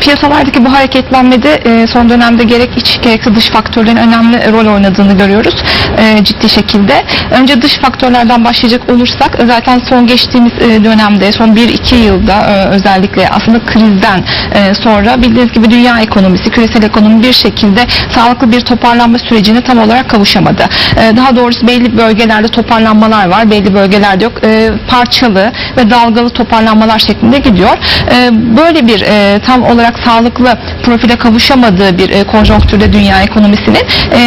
Piyasalardaki bu hareketlenmede e, son dönemde gerek iç gerekse dış faktörlerin önemli rol oynadığını görüyoruz e, ciddi şekilde. Önce dış faktörlerden başlayacak olursak zaten son geçtiğimiz e, dönemde son 1-2 yılda özellikle aslında krizden sonra bildiğiniz gibi dünya ekonomisi, küresel ekonomi bir şekilde sağlıklı bir toparlanma sürecine tam olarak kavuşamadı. Daha doğrusu belli bölgelerde toparlanmalar var, belli bölgelerde yok. Parçalı ve dalgalı toparlanmalar şeklinde gidiyor. Böyle bir tam olarak sağlıklı profile kavuşamadığı bir e, konjonktürde dünya ekonomisinin e,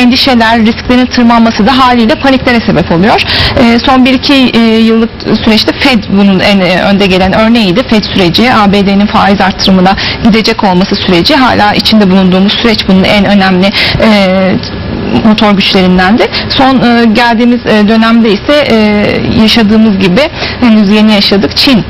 endişeler, risklerin tırmanması da haliyle paniklere sebep oluyor. E, son 1-2 e, yıllık süreçte Fed bunun en önde gelen örneğiydi. Fed süreci, ABD'nin faiz artırımına gidecek olması süreci hala içinde bulunduğumuz süreç bunun en önemli motor güçlerindendi. Son e, geldiğimiz dönemde ise yaşadığımız gibi henüz yeni yaşadık. Çin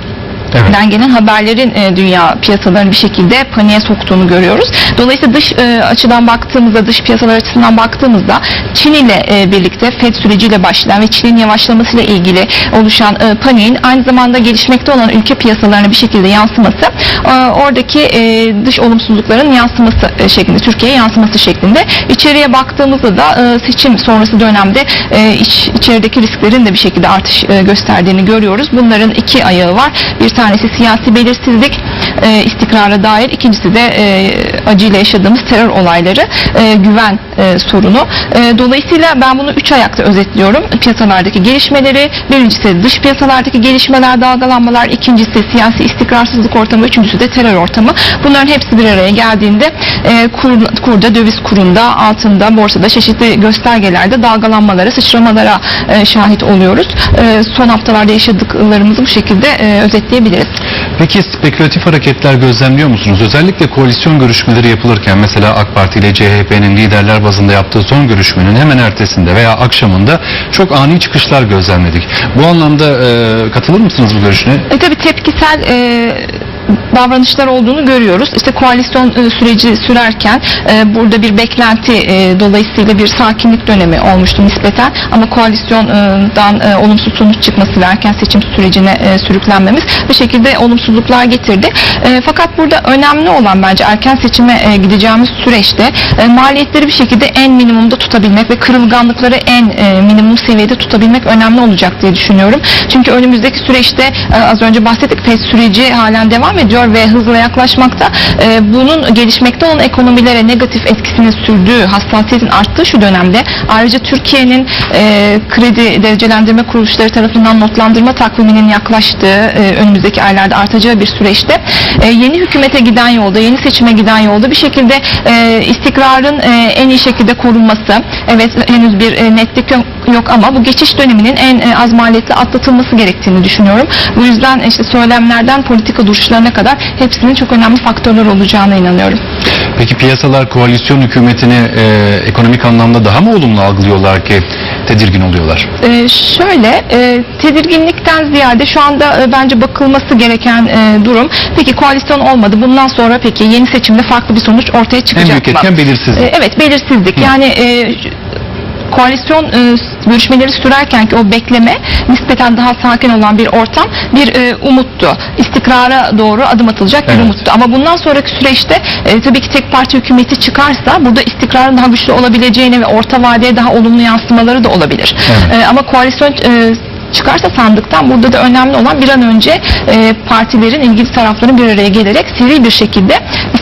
Evet. den gelen haberlerin e, dünya piyasalarını bir şekilde paniğe soktuğunu görüyoruz. Dolayısıyla dış e, açıdan baktığımızda, dış piyasalar açısından baktığımızda Çin ile e, birlikte FED süreciyle başlayan ve Çin'in yavaşlamasıyla ilgili oluşan e, paniğin aynı zamanda gelişmekte olan ülke piyasalarına bir şekilde yansıması, e, oradaki e, dış olumsuzlukların yansıması e, şeklinde, Türkiye'ye yansıması şeklinde. İçeriye baktığımızda da e, seçim sonrası dönemde e, iç, içerideki risklerin de bir şekilde artış e, gösterdiğini görüyoruz. Bunların iki ayağı var. Bir tanesi siyasi belirsizlik, e, istikrara dair. İkincisi de e, acıyla yaşadığımız terör olayları, e, güven e, sorunu. E, dolayısıyla ben bunu üç ayakta özetliyorum. Piyasalardaki gelişmeleri, birincisi dış piyasalardaki gelişmeler, dalgalanmalar, ikincisi siyasi istikrarsızlık ortamı, üçüncüsü de terör ortamı. Bunların hepsi bir araya geldiğinde e, kur, kurda, döviz kurunda, altında, borsada çeşitli göstergelerde dalgalanmalara, sıçramalara e, şahit oluyoruz. E, son haftalarda yaşadıklarımızı bu şekilde e, özetleyebiliriz. Peki spekülatif hareketler gözlemliyor musunuz? Özellikle koalisyon görüşmeleri yapılırken mesela AK Parti ile CHP'nin liderler bazında yaptığı son görüşmenin hemen ertesinde veya akşamında çok ani çıkışlar gözlemledik. Bu anlamda e, katılır mısınız bu görüşüne? E tabii tepkisel e, davranışlar olduğunu görüyoruz. İşte koalisyon e, süreci sürerken e, burada bir beklenti e, dolayısıyla bir sakinlik dönemi olmuştu nispeten ama koalisyondan olumsuz sonuç çıkması ve erken seçim sürecine sürüklenmemiz bir şekilde olumsuzluklar getirdi. Fakat burada önemli olan bence erken seçime gideceğimiz süreçte maliyetleri bir şekilde en minimumda tutabilmek ve kırılganlıkları en minimum seviyede tutabilmek önemli olacak diye düşünüyorum. Çünkü önümüzdeki süreçte az önce bahsettik FED süreci halen devam ediyor ve hızla yaklaşmakta. E, bunun gelişmekte olan ekonomilere negatif etkisini sürdüğü, hassasiyetin arttığı şu dönemde ayrıca Türkiye'nin e, kredi derecelendirme kuruluşları tarafından notlandırma takviminin yaklaştığı e, önümüzdeki aylarda artacağı bir süreçte e, yeni hükümete giden yolda, yeni seçime giden yolda bir şekilde e, istikrarın e, en iyi şekilde korunması, evet henüz bir e, netlik yok, yok ama bu geçiş döneminin en e, az maliyetli atlatılması gerektiğini düşünüyorum. Bu yüzden işte söylemlerden politika duruşlarına kadar hepsinin çok önemli faktörler olacağına inanıyorum. Peki piyasalar koalisyon hükümetini e, ekonomik anlamda daha mı olumlu algılıyorlar ki tedirgin oluyorlar? Ee, şöyle e, tedirginlikten ziyade şu anda e, bence bakılması gereken e, durum peki koalisyon olmadı bundan sonra peki yeni seçimde farklı bir sonuç ortaya En çıkacak büyük mı? etken belirsizlik. E, evet belirsizlik yani e, koalisyon e, görüşmeleri sürerken ki o bekleme nispeten daha sakin olan bir ortam bir e, umuttu. İstikrara doğru adım atılacak bir Evet. umuttu. Ama bundan sonraki süreçte e, tabii ki tek parti hükümeti çıkarsa burada istikrarın daha güçlü olabileceğine ve orta vadeye daha olumlu yansımaları da olabilir. Evet. E, ama koalisyon e, çıkarsa sandıktan burada da önemli olan bir an önce e, partilerin ilgili tarafların bir araya gelerek seri bir şekilde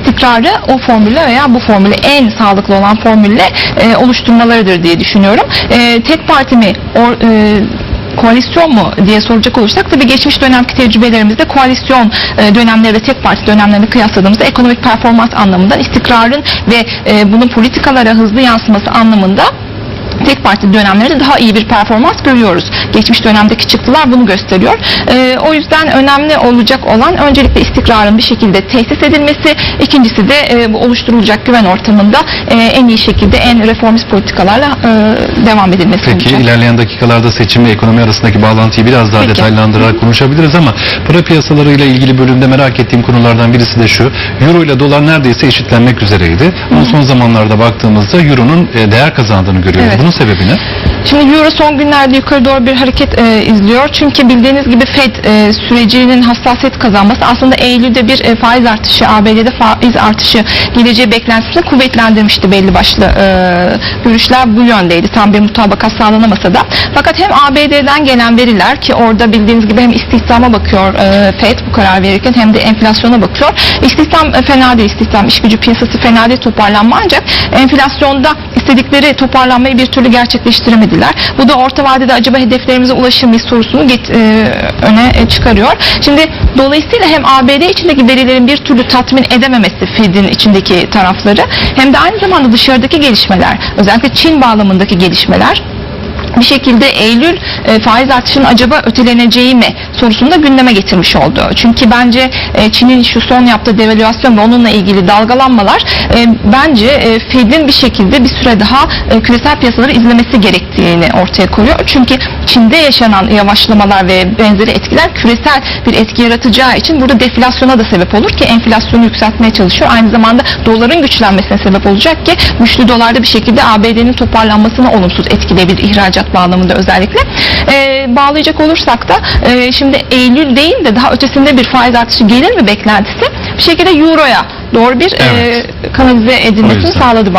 istikrarı o formülle veya bu formülle en sağlıklı olan formülle e, oluşturmalarıdır diye düşünüyorum. E, tek parti mi or, e, koalisyon mu diye soracak olursak tabii geçmiş dönemki tecrübelerimizde koalisyon e, dönemleri ve tek parti dönemlerini kıyasladığımızda ekonomik performans anlamında istikrarın ve e, bunun politikalara hızlı yansıması anlamında tek parti dönemlerde daha iyi bir performans görüyoruz. Geçmiş dönemdeki çıktılar bunu gösteriyor. Ee, o yüzden önemli olacak olan öncelikle istikrarın bir şekilde tesis edilmesi, ikincisi de e, bu oluşturulacak güven ortamında e, en iyi şekilde en reformist politikalarla e, devam edilmesi Peki olacak. ilerleyen dakikalarda seçim ve ekonomi arasındaki bağlantıyı biraz daha Peki. detaylandırarak konuşabiliriz ama para piyasalarıyla ilgili bölümde merak ettiğim konulardan birisi de şu. Euro ile dolar neredeyse eşitlenmek üzereydi. Ama son zamanlarda baktığımızda Euro'nun e, değer kazandığını görüyoruz. Evet. Bunun sebebi ne? Şimdi Euro son günlerde yukarı doğru bir hareket e, izliyor. Çünkü bildiğiniz gibi Fed e, sürecinin hassasiyet kazanması aslında Eylül'de bir e, faiz artışı, ABD'de faiz artışı geleceği beklentisini kuvvetlendirmişti belli başlı e, görüşler bu yöndeydi. Tam bir mutabakat sağlanamasa da. Fakat hem ABD'den gelen veriler ki orada bildiğiniz gibi hem istihdama bakıyor e, Fed bu karar verirken hem de enflasyona bakıyor. İstihdam e, fena değil, istihdam iş gücü piyasası fena değil toparlanma ancak enflasyonda istedikleri toparlanmayı bir türlü gerçekleştiremediler. Bu da orta vadede acaba hedeflerimize ulaşır mıyız sorusunu get, e, öne çıkarıyor. Şimdi dolayısıyla hem ABD içindeki verilerin bir türlü tatmin edememesi Fed'in içindeki tarafları hem de aynı zamanda dışarıdaki gelişmeler özellikle Çin bağlamındaki gelişmeler bir şekilde Eylül e, faiz artışının acaba öteleneceği mi sorusunu da gündeme getirmiş oldu. Çünkü bence e, Çin'in şu son yaptığı devalüasyon ve onunla ilgili dalgalanmalar e, bence e, Fed'in bir şekilde bir süre daha e, küresel piyasaları izlemesi gerektiğini ortaya koyuyor. Çünkü Çin'de yaşanan yavaşlamalar ve benzeri etkiler küresel bir etki yaratacağı için burada deflasyona da sebep olur ki enflasyonu yükseltmeye çalışıyor. Aynı zamanda doların güçlenmesine sebep olacak ki güçlü dolarda bir şekilde ABD'nin toparlanmasını olumsuz etkileyebilir ihracat bağlamında özellikle. Ee, bağlayacak olursak da e, şimdi Eylül değil de daha ötesinde bir faiz artışı gelir mi beklentisi bir şekilde Euro'ya doğru bir Evet. e, kanalize edilmesini sağladı bazı